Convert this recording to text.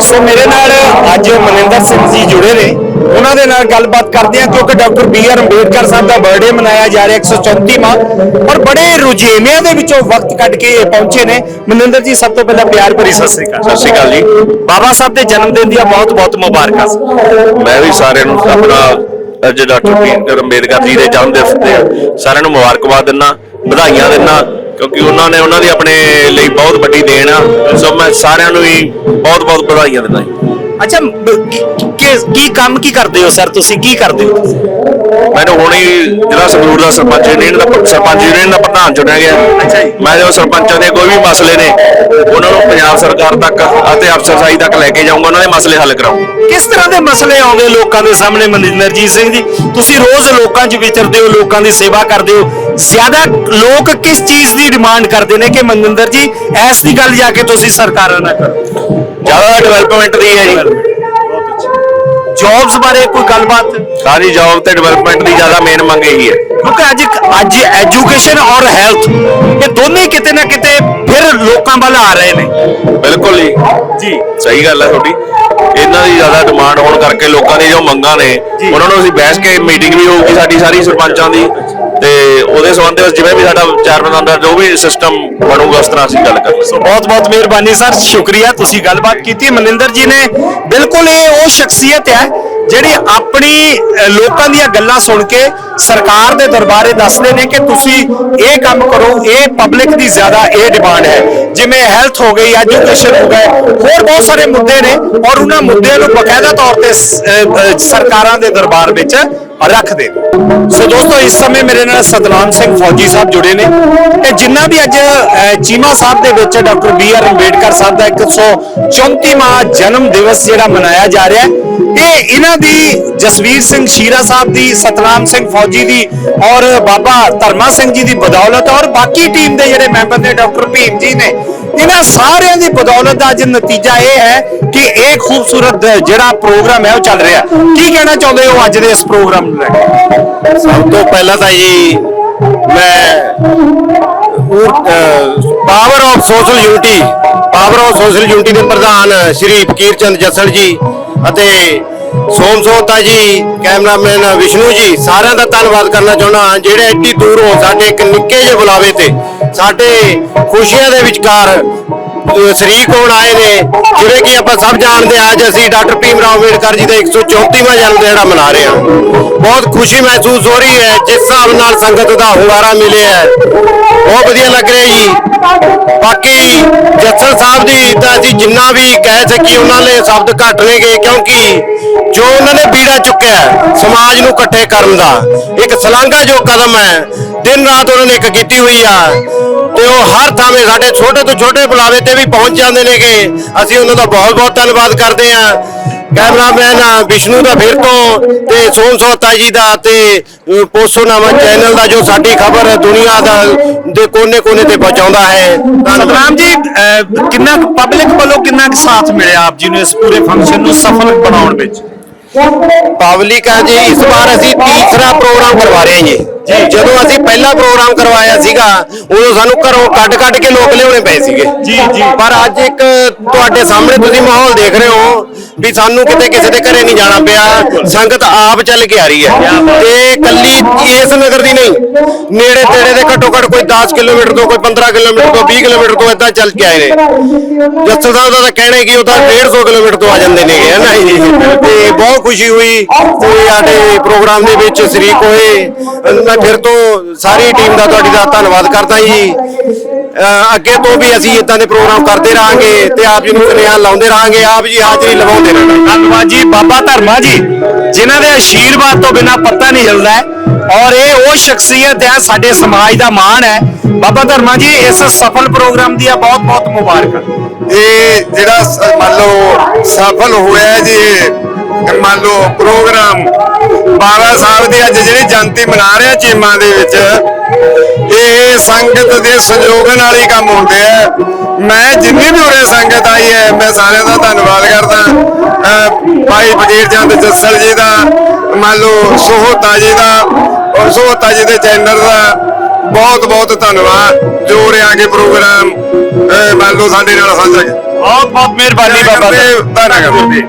ਸੋ ਮੇਰੇ ਨਾਲ ਅੱਜ ਮਨਿੰਦਰ ਸਿੰਘ ਜੀ ਜੁੜੇ ਨੇ। ਉਹਨਾਂ ਦੇ ਨਾਲ ਗੱਲਬਾਤ ਕਰਦੇ ਹਾਂ ਕਿਉਂਕਿ doctor B R Ambedkar sahib ਦਾ ਬਰਥਡੇ ਮਨਾਇਆ ਜਾ ਰਿਹਾ 134ਵਾਂ ਔਰ ਬੜੇ ਰੁਝੇਵਿਆਂ ਦੇ ਵਿੱਚੋਂ ਵਕਤ ਕੱਢ ਕੇ ਇਹ ਪਹੁੰਚੇ ਨੇ। ਮਨਿੰਦਰ ਜੀ ਸਭ ਤੋਂ ਪਹਿਲਾਂ ਪਿਆਰ ਭਰੀ ਸਤਿ ਸ੍ਰੀ ਅਕਾਲ। ਸਤਿ ਸ਼੍ਰੀ ਅਕਾਲ ਜੀ। ਬਾਬਾ ਸਾਹਿਬ ਦੇ ਜਨਮ ਦਿਨ ਦੀਆਂ ਬਹੁਤ ਬਹੁਤ ਮੁਬਾਰਕਾਂ। ਮੈਂ ਵੀ ਸਾਰਿਆਂ ਨੂੰ ਆਪਣਾ ਅੱਜ ਡਾਕਟਰ ਬੀਰ ਅੰਬੇਦਕਰ ਜੀ ਦੇ ਜਨਮ ਦਿਵਸ ਤੇ ਸਾਰਿਆਂ ਨੂੰ ਮੁਬਾਰਕਬਾਦ ਦਿੰਦਾ ਵਧਾਈਆਂ ਦਿੰਦਾ। ਕਿਉਂਕਿ ਉਹਨਾਂ ਨੇ ਉਹਨਾਂ ਦੀ ਆਪਣੇ ਲਈ ਬਹੁਤ ਵੱਡੀ ਦੇਣ ਆ। ਸੋ ਮੈਂ ਸਾਰਿਆਂ ਨੂੰ ਹੀ ਬਹੁਤ ਬਹੁਤ ਵਧਾਈਆਂ ਦਿੰਦਾ ਜੀ। ਅੱਛਾ ਬ- ਕੀ- ਕੀ- ਕੀ ਕੰਮ ਕੀ ਕਰਦੇ ਹੋ ਸਰ? ਤੁਸੀਂ ਕੀ ਕਰਦੇ ਹੋ? ਮੈਨੂੰ ਹੁਣੇ ਜ਼ਿਲ੍ਹਾ ਸੰਗਰੂਰ ਦਾ ਸਰਪੰਚ ਯੂਨੀਅਨ ਦਾ ਸਰਪੰਚ ਯੂਨੀਅਨ ਦਾ ਪ੍ਰਧਾਨ ਚੁਣਿਆ ਗਿਆ। ਅੱਛਾ ਜੀ। ਮੈਂ ਜੋ ਸਰਪੰਚਾਂ ਦੇ ਕੋਈ ਵੀ ਮਸਲੇ ਨੇ ਉਹਨਾਂ ਨੂੰ ਪੰਜਾਬ ਸਰਕਾਰ ਤੱਕ ਅਤੇ ਅਫਸਰਸ਼ਾਹੀ ਤੱਕ ਲੈ ਕੇ ਜਾਊਂਗਾ ਉਹਨਾਂ ਦੇ ਮਸਲੇ ਹੱਲ ਕਰਾਉਂਗਾ ਕਿਸ ਤਰ੍ਹਾਂ ਦੇ ਮਸਲੇ ਆਉਂਦੇ ਲੋਕਾਂ ਦੇ ਸਾਹਮਣੇ ਮਨਿੰਦਰਜੀਤ ਸਿੰਘ ਜੀ? ਤੁਸੀਂ ਰੋਜ਼ ਲੋਕਾਂ 'ਚ ਵਿਚਰਦੇ ਹੋ ਲੋਕਾਂ ਦੀ ਸੇਵਾ ਕਰਦੇ ਹੋ। ਜ਼ਿਆਦਾ ਲੋਕ ਕਿਸ ਚੀਜ਼ ਦੀ ਡਿਮਾਂਡ ਕਰਦੇ ਨੇ ਕਿ ਮਨਿੰਦਰ ਜੀ ਐਸ ਦੀ ਗੱਲ ਜਾ ਕੇ ਤੁਸੀਂ ਸਰਕਾਰਾਂ ਨਾਲ ਕਰੋ? ਜ਼ਿਆਦਾ ਡਿਵੈਲਪਮੈਂਟ ਦੀ ਹੈ ਜੀ। ਜੌਬਸ ਬਾਰੇ ਕੋਈ ਗੱਲਬਾਤ? ਸਾਰੀ ਜੌਬ ਤੇ ਡਿਵੈਲਪਮੈਂਟ ਦੀ ਜ਼ਿਆਦਾ ਮੇਨ ਮੰਗ ਇਹੀ ਹੈ। ਕਿਉਂਕਿ ਅੱਜ ਅੱਜ ਐਜੂਕੇਸ਼ਨ ਔਰ ਹੈਲਥ ਇਹ ਦੋਨੇ ਕਿਤੇ ਨਾ ਕਿਤੇ ਫਿਰ ਲੋਕਾਂ ਵੱਲ ਆ ਰਹੇ ਨੇ। ਬਿਲਕੁਲ ਜੀ। ਜੀ। ਸਹੀ ਗੱਲ ਹੈ ਤੁਹਾਡੀ। ਇਹਨਾਂ ਦੀ ਜ਼ਿਆਦਾ ਡਿਮਾਂਡ ਹੋਣ ਕਰਕੇ ਲੋਕਾਂ ਦੀ ਜੋ ਮੰਗਾਂ ਨੇ। ਉਹਨਾਂ ਨੂੰ ਅਸੀਂ ਬਹਿਸ ਕੇ ਮੀਟਿੰਗ ਵੀ ਹੋਊਗੀ ਸਾਡੀ ਸਾਰੀ ਸਰਪੰਚਾਂ ਦੀ। ਤੇ ਉਹਦੇ ਸੰਬੰਧ ਵਿੱਚ ਜਿਵੇਂ ਵੀ ਸਾਡਾ ਚੇਅਰਮੈਨ ਦਾ ਜੋ ਵੀ ਸਿਸਟਮ ਬਣੂਗਾ, ਉਸ ਤਰ੍ਹਾਂ ਅਸੀਂ ਗੱਲ ਕਰਾਂਗੇ ਸੋ ਬਹੁਤ ਬਹੁਤ ਮਿਹਰਬਾਨੀ, ਸਰ। ਸ਼ੁਕਰੀਆ, ਤੁਸੀਂ ਗੱਲਬਾਤ ਕੀਤੀ। ਮਨਿੰਦਰ ਜੀ ਨੇ ਬਿਲਕੁਲ ਇਹ ਉਹ ਸ਼ਖਸੀਅਤ ਹੈ ਜਿਹੜੀ ਆਪਣੀ ਲੋਕਾਂ ਦੀਆਂ ਗੱਲਾਂ ਸੁਣ ਕੇ ਸਰਕਾਰ ਦੇ ਦਰਬਾਰੇ ਦੱਸਦੇ ਨੇ ਕਿ ਤੁਸੀਂ ਇਹ ਕੰਮ ਕਰੋ, ਇਹ ਪਬਲਿਕ ਦੀ ਜ਼ਿਆਦਾ ਇਹ ਡਿਮਾਂਡ ਹੈ। ਜਿਵੇਂ ਹੈਲਥ ਹੋ ਗਈ ਐਜੂਕੇਸ਼ਨ ਹੋ ਗਏ, ਹੋਰ ਬਹੁਤ ਸਾਰੇ ਮੁੱਦੇ ਨੇ ਔਰ ਉਹਨਾਂ ਮੁੱਦਿਆਂ ਨੂੰ ਬਕਾਇਦਾ ਤੌਰ ਤੇ ਸਰਕਾਰਾਂ ਦੇ ਦਰਬਾਰ ਵਿੱਚ ਰੱਖਦੇ ਸੋ ਦੋਸਤੋ, ਇਸ ਸਮੇਂ ਮੇਰੇ ਨਾਲ ਸਤਨਾਮ ਸਿੰਘ ਫੌਜੀ ਸਾਹਿਬ ਜੁੜੇ ਨੇ ਤੇ ਜਿੰਨਾ ਵੀ ਅੱਜ ਚੀਮਾ ਸਾਹਿਬ ਦੇ ਵਿੱਚ doctor B R Ambedkar sahib ਦਾ 134ਵਾਂ ਜਨਮ ਦਿਵਸ ਜਿਹੜਾ ਮਨਾਇਆ ਜਾ ਰਿਹਾ ਹੈ। ਇਹ ਇਹਨਾਂ ਦੀ ਜਸਵੀਰ ਸਿੰਘ ਸ਼ੀਰਾ ਸਾਹਿਬ ਦੀ, ਸਤਨਾਮ ਸਿੰਘ ਫੌਜੀ ਦੀ ਔਰ ਬਾਬਾ ਧਰਮਾ ਸਿੰਘ ਜੀ ਦੀ ਬਦੌਲਤ ਔਰ ਬਾਕੀ ਟੀਮ ਦੇ ਜਿਹੜੇ ਮੈਂਬਰ ਨੇ, ਡਾਕਟਰ ਭੀਮ ਜੀ ਨੇ, ਇਹਨਾਂ ਸਾਰਿਆਂ ਦੀ ਬਦੌਲਤ ਦਾ ਅੱਜ ਨਤੀਜਾ ਇਹ ਹੈ ਕਿ ਇਹ ਖੂਬਸੂਰਤ ਜਿਹੜਾ ਪ੍ਰੋਗਰਾਮ ਹੈ ਉਹ ਚੱਲ ਰਿਹਾ। ਕੀ ਕਹਿਣਾ ਚਾਹੁੰਦੇ ਹੋ ਅੱਜ ਦੇ ਇਸ ਪ੍ਰੋਗਰਾਮ ਨੂੰ ਲੈ ਕੇ? ਸਭ ਤੋਂ ਪਹਿਲਾਂ ਤਾਂ ਜੀ ਮੈਂ power of social unity power of social unity ਦੇ ਪ੍ਰਧਾਨ ਸ਼੍ਰੀ ਫਕੀਰ ਚੰਦ ਜੱਸਲ ਜੀ ਅਤੇ ਸੋਮ ਸੋਤਾ ਜੀ, ਕੈਮਰਾਮੈਨ ਵਿਸ਼ਨੂੰ ਜੀ, ਸਾਰਿਆਂ ਦਾ ਧੰਨਵਾਦ ਕਰਨਾ ਚਾਹੁੰਦਾ ਹਾਂ, ਜਿਹੜੇ ਐਡੀ ਦੂਰੋਂ ਸਾਡੇ ਇੱਕ ਨਿੱਕੇ ਜਿਹੇ ਬੁਲਾਵੇ ਤੇ, ਸਾਡੇ ਖੁਸ਼ੀਆਂ ਦੇ ਵਿਚਕਾਰ, ਅਹ, ਸ਼ਰੀਕ ਹੋਣ ਆਏ ਨੇ, ਜਿਵੇਂ ਕਿ ਆਪਾਂ ਸਭ ਜਾਣਦੇ ਹਾਂ, ਅੱਜ ਅਸੀਂ ਡਾਕਟਰ ਭੀਮ ਰਾਓ ਅੰਬੇਡਕਰ ਜੀ ਦਾ 134ਵਾਂ ਜਨਮ ਦਿਹਾੜਾ ਮਨਾ ਰਹੇ ਹਾਂ। ਬਹੁਤ ਖੁਸ਼ੀ ਮਹਿਸੂਸ ਹੋ ਰਹੀ ਹੈ, ਜਿਸ ਹਿਸਾਬ ਨਾਲ ਸੰਗਤ ਦਾ ਹੁੰਗਾਰਾ ਮਿਲਿਆ ਹੈ। ਬਹੁਤ ਵਧੀਆ ਲੱਗ ਰਿਹਾ ਜੀ। ਬਾਕੀ ਜੱਸਲ ਸਾਹਿਬ ਦੀ ਤਾਂ ਅਸੀਂ ਜਿੰਨਾ ਵੀ ਕਹਿ ਸਕੀਏ, ਉਹਨਾਂ ਲਈ ਸ਼ਬਦ ਘੱਟ ਨੇਗੇ, ਕਿਉਂਕਿ ਜੋ ਉਹਨਾਂ ਨੇ ਬੀੜਾ ਚੁੱਕਿਆ ਹੈ, ਸਮਾਜ ਨੂੰ ਇਕੱਠੇ ਕਰਨ ਦਾ। ਇੱਕ ਸਲਾਂਘਾ ਜੋ ਕਦਮ ਹੈ ਦਿਨ ਰਾਤ ਉਹਨਾਂ ਨੇ ਇੱਕ ਕੀਤੀ ਹੋਈ ਆ। ਤੇ ਉਹ ਹਰ ਥਾਵੇਂ ਸਾਡੇ ਛੋਟੇ ਤੋਂ ਛੋਟੇ ਬੁਲਾਵੇ ਤੇ ਵੀ ਪਹੁੰਚ ਜਾਂਦੇ ਨੇਗੇ। ਅਸੀਂ ਉਹਨਾਂ ਦਾ ਬਹੁਤ ਬਹੁਤ ਧੰਨਵਾਦ ਕਰਦੇ ਹਾਂ। ਕੈਮਰਾਮੈਨ ਵਿਸ਼ਨੂੰ ਦਾ ਫਿਰ ਤੋਂ ਤੇ ਸੋਮ ਸੋਤਾ ਜੀ ਦਾ ਤੇ ਪੋਸੋ ਨਾਮਾ ਚੈਨਲ ਦਾ ਜੋ ਸਾਡੀ ਖਬਰ ਦੁਨੀਆ ਦਾ ਦੇ ਕੋਨੇ-ਕੋਨੇ ਤੇ ਪਹੁੰਚਾਉਂਦਾ ਹੈ। ਸਤਨਾਮ ਜੀ ਕਿੰਨਾ ਪਬਲਿਕ ਵੱਲੋਂ ਕਿੰਨਾ ਸਾਥ ਮਿਲਿਆ ਆਪ ਜੀ ਨੂੰ ਇਸ ਪੂਰੇ ਫੰਕਸ਼ਨ ਨੂੰ ਸਫਲ ਬਣਾਉਣ ਵਿੱਚ? ਪਬਲਿਕ ਆ ਜੀ ਇਸ ਵਾਰ ਅਸੀਂ ਤੀਸਰਾ ਪ੍ਰੋਗਰਾਮ ਕਰਵਾ ਰਹੇ ਹਾਂ ਜੀ। ਜਦੋਂ ਅਸੀਂ ਪਹਿਲਾ ਪ੍ਰੋਗਰਾਮ ਕਰਵਾਇਆ ਸੀਗਾ ਉਦੋਂ ਸਾਨੂੰ ਘਰੋਂ ਕੱਢ-ਕੱਢ ਕੇ ਲੋਕ ਲਿਆਉਣੇ ਪਏ ਸੀਗੇ। ਜੀ, ਜੀ। ਪਰ ਅੱਜ ਇੱਕ ਤੁਹਾਡੇ ਸਾਹਮਣੇ ਤੁਸੀਂ ਮਾਹੌਲ ਦੇਖ ਰਹੇ ਹੋ ਵੀ ਸਾਨੂੰ ਕਿਤੇ ਕਿਸੇ ਦੇ ਘਰੇ ਨਹੀਂ ਜਾਣਾ ਪਿਆ। ਸੰਗਤ ਆਪ ਚੱਲ ਕੇ ਆ ਰਹੀ ਹੈ। ਤੇ ਕੱਲੀ ਇਸ ਨਗਰ ਦੀ ਨਹੀਂ ਨੇੜੇ ਤੇੜੇ ਦੇ ਘੱਟੋ ਘੱਟ ਕੋਈ 10 ਕਿਲੋਮੀਟਰ ਤੋਂ ਕੋਈ 15 ਕਿਲੋਮੀਟਰ ਤੋਂ 20 ਕਿਲੋਮੀਟਰ ਤੋਂ ਇਦਾਂ ਚੱਲ ਕੇ ਆਏ ਨੇ। ਜੱਸਲ ਸਾਹਿਬ ਦਾ ਤਾਂ ਕਹਿਣਾ ਹੈ ਕਿ ਉਹ ਤਾਂ 150 ਕਿਲੋਮੀਟਰ ਤੋਂ ਆ ਜਾਂਦੇ ਨੇਗੇ ਹੈ ਨਾ ਜੀ। ਤੇ ਬਹੁਤ ਖੁਸ਼ੀ ਹੋਈ। ਤੇ ਸਾਡੇ ਪ੍ਰੋਗਰਾਮ ਦੇ ਵਿੱਚ ਸ਼ਰੀਕ ਹੋਏ। ਫਿਰ ਤੋਂ ਸਾਰੀ ਟੀਮ ਦਾ ਤੁਹਾਡੀ ਦਾ ਧੰਨਵਾਦ ਕਰਦਾ ਜੀ। ਅੱਗੇ ਤੋਂ ਵੀ ਅਸੀਂ ਇਦਾਂ ਦੇ ਪ੍ਰੋਗਰਾਮ ਕਰਦੇ ਰਹਾਂਗੇ ਤੇ ਆਪ ਜੀ ਨੂੰ ਸੁਨੇਹਾ ਲਾਉਂਦੇ ਰਹਾਂਗੇ ਆਪ ਜੀ ਹਾਜ਼ਰੀ ਲਵਾਉਂਦੇ ਰਹਾਂਗੇ। ਧੰਨਵਾਦ ਜੀ ਬਾਬਾ ਧਰਮਾ ਜੀ ਜਿਨ੍ਹਾਂ ਦੇ ਆਸ਼ੀਰਵਾਦ ਤੋਂ ਬਿਨਾ ਪੱਤਾ ਨਹੀਂ ਹਿਲਦਾ ਹੈ ਔਰ ਇਹ ਉਹ ਸ਼ਖਸੀਅਤ ਹੈ ਸਾਡੇ ਸਮਾਜ ਦਾ ਮਾਣ ਹੈ। ਬਾਬਾ ਧਰਮਾ ਜੀ ਇਸ ਸਫਲ ਪ੍ਰੋਗਰਾਮ ਦੀਆਂ ਬਹੁਤ ਬਹੁਤ ਮੁਬਾਰਕਾਂ। ਇਹ ਜਿਹੜਾ ਮੰਨ ਲਓ ਸਫਲ ਹੋਇਆ ਜੀ ਮੰਨ ਲਓ ਪ੍ਰੋਗਰਾਮ ਬਾਬਾ ਸਾਹਿਬ ਦੀ ਅੱਜ ਜਿਹੜੀ ਜਯੰਤੀ ਮਨਾ ਰਹੇ ਆ ਚੀਮਾ ਦੇ ਵਿੱਚ ਇਹ ਸੰਗਤ ਦੇ ਸੰਯੋਗ ਨਾਲ ਹੀ ਕੰਮ ਹੁੰਦੇ ਆ। ਮੈਂ ਜਿੰਨੀ ਵੀ ਉਰੇ ਸੰਗਤ ਆਈ ਹੈ ਮੈਂ ਸਾਰਿਆਂ ਦਾ ਧੰਨਵਾਦ ਕਰਦਾ। ਭਾਈ ਵਜ਼ੀਰ ਚੰਦ ਜੱਸਲ ਜੀ ਦਾ ਮੰਨ ਲਓ ਸੋਹਤਾ ਜੀ ਦਾ ਔਰ ਸੋਹਤਾ ਜੀ ਦੇ ਚੈਨਲ ਦਾ ਬਹੁਤ ਬਹੁਤ ਧੰਨਵਾਦ ਜੋ ਉਰੇ ਆ ਕੇ ਪ੍ਰੋਗਰਾਮ ਮੰਨ ਲਓ ਸਾਡੇ ਨਾਲ ਸਾਂਝਾ ਕੀਤਾ। ਬਹੁਤ ਬਹੁਤ ਮਿਹਰਬਾਨੀ ਬਾਬਾ ਧੰਨਵਾਦ।